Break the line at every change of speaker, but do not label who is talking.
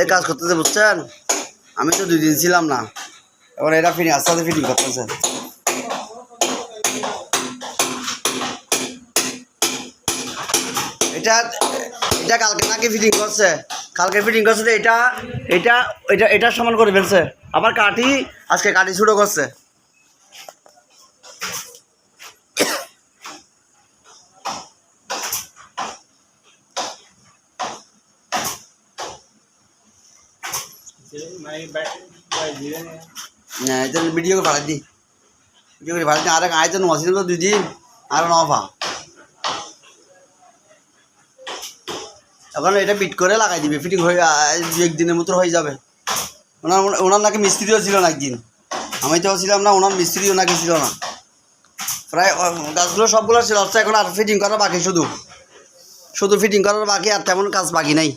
এই কাজ করতেছে, বুঝছেন? আমি তো দুই দিন ছিলাম না। এখন এটা ফিটিং আস্তে আস্তে ফিটিং করতেছে। এটা এটা কালকে নাকি ফিটিং করছে। কালকে ফিটিং করছে তো এটা এটা এটা এটা সমান করে ফেলছে। আবার কাঠি আজকে কাঠি ছোটো করছে। না এটা ভিডিও করে ভাড়া দি। ভিডিও করে ভাড়া দি আর মশিন তো দুই দিন আর নফা এখন এটা বিট করে লাগাই দিবে ফিটিং হয়ে দু একদিনের মতো হয়ে যাবে। ওনার ওনার নাকি মিস্ত্রিও ছিল না একদিন। আমি তো ছিলাম না, ওনার মিস্ত্রিও নাকি ছিল না। প্রায় গাছগুলো সবগুলো ছিল এখন আর ফিটিং করা বাকি শুধু। শুধু ফিটিং করার বাকি, আর তেমন কাজ বাকি নাই।